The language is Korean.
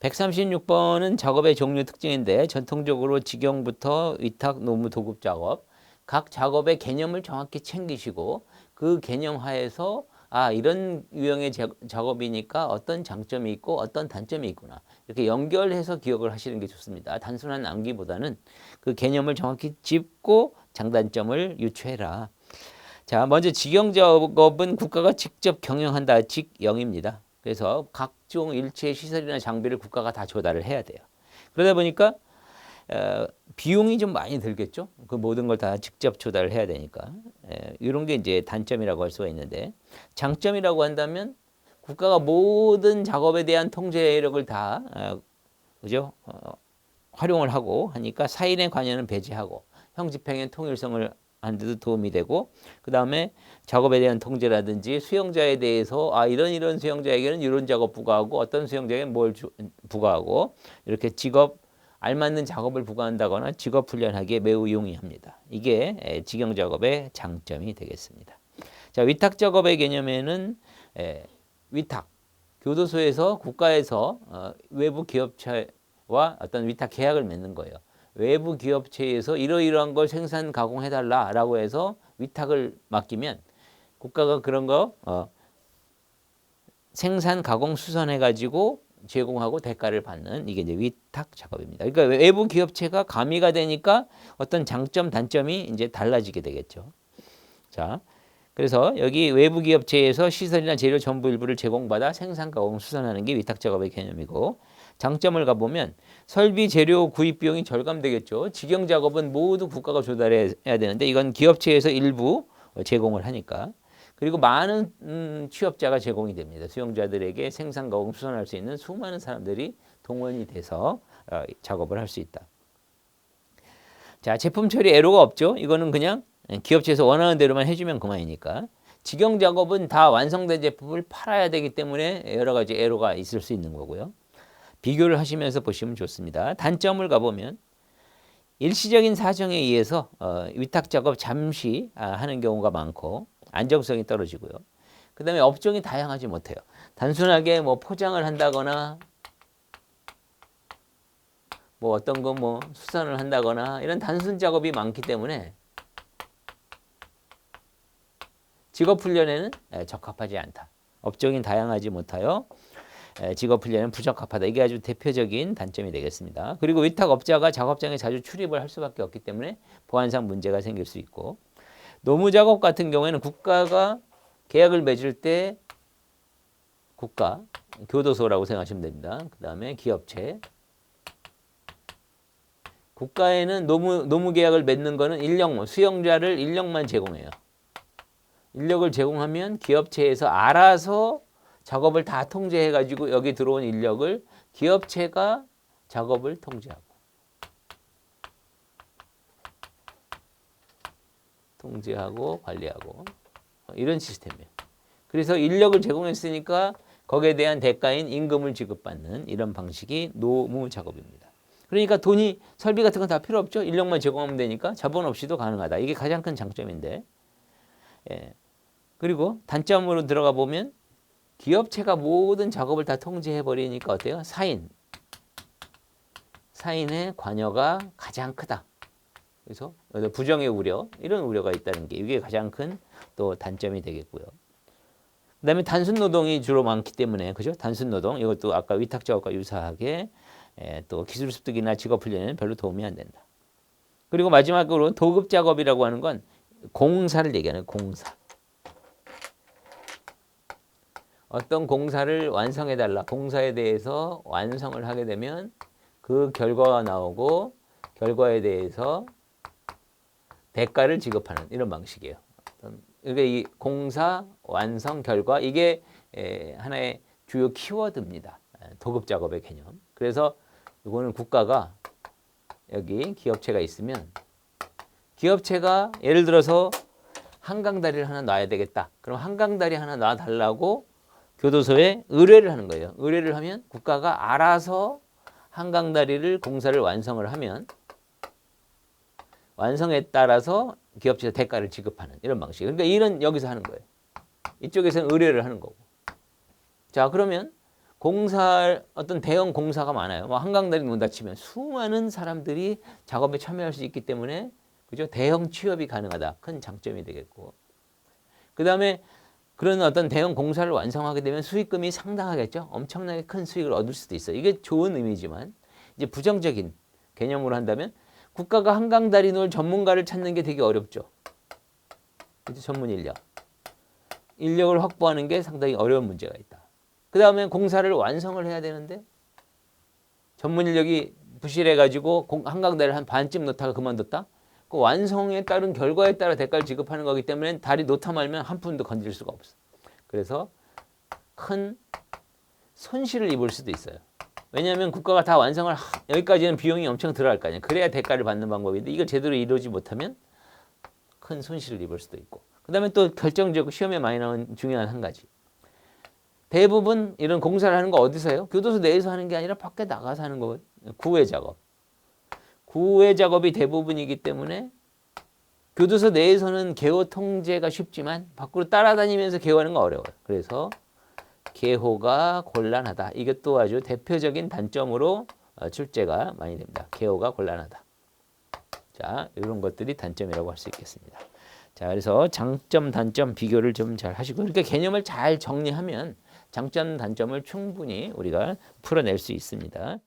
136번은 작업의 종류 특징인데 전통적으로 직영부터 위탁, 노무, 도급 작업 각 작업의 개념을 정확히 챙기시고 그 개념 하에서 아 이런 유형의 자- 작업이니까 어떤 장점이 있고 어떤 단점이 있구나 이렇게 연결해서 기억을 하시는 게 좋습니다. 단순한 암기보다는 그 개념을 정확히 짚고 장단점을 유추해라. 자, 먼저 직영 작업은 국가가 직접 경영한다. 직영입니다. 그래서 각종 일체 시설이나 장비를 국가가 다 조달을 해야 돼요. 그러다 보니까 어, 비용이 좀 많이 들겠죠. 그 모든 걸 다 직접 조달을 해야 되니까 에, 이런 게 이제 단점이라고 할 수가 있는데 장점이라고 한다면 국가가 모든 작업에 대한 통제력을 다 어, 그죠 어, 활용을 하고 하니까 사인의 관여는 배제하고 형집행의 통일성을 하는 데도 도움이 되고 그 다음에 작업에 대한 통제라든지 수용자에 대해서 아 이런 이런 수용자에게는 이런 작업 부과하고 어떤 수용자에게는 뭘 주- 부과하고 이렇게 직업 알맞는 작업을 부과한다거나 직업 훈련하기에 매우 용이합니다. 이게 에, 직영 작업의 장점이 되겠습니다. 자 위탁 작업의 개념에는 에, 위탁 교도소에서 국가에서 어, 외부 기업체와 어떤 위탁 계약을 맺는 거예요. 외부 기업체에서 이러이러한 걸 생산 가공해 달라라고 해서 위탁을 맡기면 국가가 그런 거 어, 생산 가공 수선해 가지고 제공하고 대가를 받는 이게 이제 위탁 작업입니다. 그러니까 외부 기업체가 가미가 되니까 어떤 장점 단점이 이제 달라지게 되겠죠. 자, 그래서 여기 외부 기업체에서 시설이나 재료 전부 일부를 제공받아 생산 가공 수선하는 게 위탁 작업의 개념이고 장점을 가보면 설비 재료 구입 비용이 절감되겠죠. 직영 작업은 모두 국가가 조달해야 되는데 이건 기업체에서 일부 제공을 하니까 그리고 많은 음, 취업자가 제공이 됩니다. 수용자들에게 생산 가공 수선할 수 있는 수많은 사람들이 동원이 돼서 어, 작업을 할 수 있다. 자 제품 처리 애로가 없죠. 이거는 그냥 기업체에서 원하는 대로만 해주면 그만이니까. 직영 작업은 다 완성된 제품을 팔아야 되기 때문에 여러 가지 애로가 있을 수 있는 거고요. 비교를 하시면서 보시면 좋습니다. 단점을 가보면 일시적인 사정에 의해서 어, 위탁 작업 잠시 아, 하는 경우가 많고 안정성이 떨어지고요. 그 다음에 업종이 다양하지 못해요. 단순하게 뭐 포장을 한다거나 뭐 어떤 거 뭐 수선을 한다거나 이런 단순 작업이 많기 때문에 직업 훈련에는 에, 적합하지 않다. 업종이 다양하지 못하여 에, 직업 훈련은 부적합하다. 이게 아주 대표적인 단점이 되겠습니다. 그리고 위탁업자가 작업장에 자주 출입을 할 수밖에 없기 때문에 보안상 문제가 생길 수 있고 노무 작업 같은 경우에는 국가가 계약을 맺을 때 국가 교도소라고 생각하시면 됩니다. 그 다음에 기업체 국가에는 노무 노무 계약을 맺는 거는 인력 수용자를 인력만 제공해요. 인력을 제공하면 기업체에서 알아서 작업을 다 통제해 가지고 여기 들어온 인력을 기업체가 작업을 통제하고 통제하고 관리하고 이런 시스템이에요. 그래서 인력을 제공했으니까 거기에 대한 대가인 임금을 지급받는 이런 방식이 노무 작업입니다. 그러니까 돈이 설비 같은 건 다 필요 없죠. 인력만 제공하면 되니까 자본 없이도 가능하다. 이게 가장 큰 장점인데. 예. 그리고 단점으로 들어가 보면 기업체가 모든 작업을 다 통제해 버리니까 어때요? 사인. 사인의 관여가 가장 크다. 그래서 부정의 우려 이런 우려가 있다는 게 이게 가장 큰 또 단점이 되겠고요. 그 다음에 단순 노동이 주로 많기 때문에 그죠? 단순 노동 이것도 아까 위탁 작업과 유사하게 에, 또 기술 습득이나 직업 훈련에는 별로 도움이 안 된다. 그리고 마지막으로 도급 작업이라고 하는 건 공사를 얘기하는 공사. 어떤 공사를 완성해 달라. 공사에 대해서 완성을 하게 되면 그 결과가 나오고 결과에 대해서 대가를 지급하는 이런 방식이에요. 이게 이 공사 완성 결과 이게 에, 하나의 주요 키워드입니다. 에, 도급 작업의 개념. 그래서 이거는 국가가 여기 기업체가 있으면 기업체가 예를 들어서 한강다리를 하나 놔야 되겠다. 그럼 한강다리 하나 놔 달라고 교도소에 의뢰를 하는 거예요. 의뢰를 하면 국가가 알아서 한강다리를 공사를 완성을 하면 완성에 따라서 기업체에 대가를 지급하는 이런 방식. 그러니까 일은 여기서 하는 거예요. 이쪽에서는 의뢰를 하는 거고. 자, 그러면 공사 어떤 대형 공사가 많아요. 뭐 한강다리 논다 치면 수많은 사람들이 작업에 참여할 수 있기 때문에 그죠? 대형 취업이 가능하다. 큰 장점이 되겠고. 그 다음에 그런 어떤 대형 공사를 완성하게 되면 수익금이 상당하겠죠. 엄청나게 큰 수익을 얻을 수도 있어요. 이게 좋은 의미지만 이제 부정적인 개념으로 한다면 국가가 한강 다리 놓을 전문가를 찾는 게 되게 어렵죠. 그죠? 전문 인력. 인력을 확보하는 게 상당히 어려운 문제가 있다. 그 다음에 공사를 완성을 해야 되는데 전문 인력이 부실해가지고 공- 한강 다리를 한 반쯤 놓다가 그만뒀다? 그 완성에 따른 결과에 따라 대가를 지급하는 거기 때문에 다리 놓다 말면 한 푼도 건질 수가 없어. 그래서 큰 손실을 입을 수도 있어요. 왜냐하면 국가가 다 완성을 하- 여기까지는 비용이 엄청 들어갈 거 아니에요. 그래야 대가를 받는 방법인데 이걸 제대로 이루지 못하면 큰 손실을 입을 수도 있고. 그다음에 또 결정적으로 시험에 많이 나온 중요한 한 가지. 대부분 이런 공사를 하는 거 어디서 해요? 교도소 내에서 하는 게 아니라 밖에 나가서 하는 거거든요. 구회 작업. 구회 작업이 대부분이기 때문에 교도소 내에서는 개호 통제가 쉽지만 밖으로 따라다니면서 개호하는 거 어려워요. 그래서 개호가 곤란하다. 이것도 아주 대표적인 단점으로 어, 출제가 많이 됩니다. 개호가 곤란하다. 자, 이런 것들이 단점이라고 할 수 있겠습니다. 자, 그래서 장점, 단점 비교를 좀 잘 하시고 이렇게 개념을 잘 정리하면 장점, 단점을 충분히 우리가 풀어낼 수 있습니다.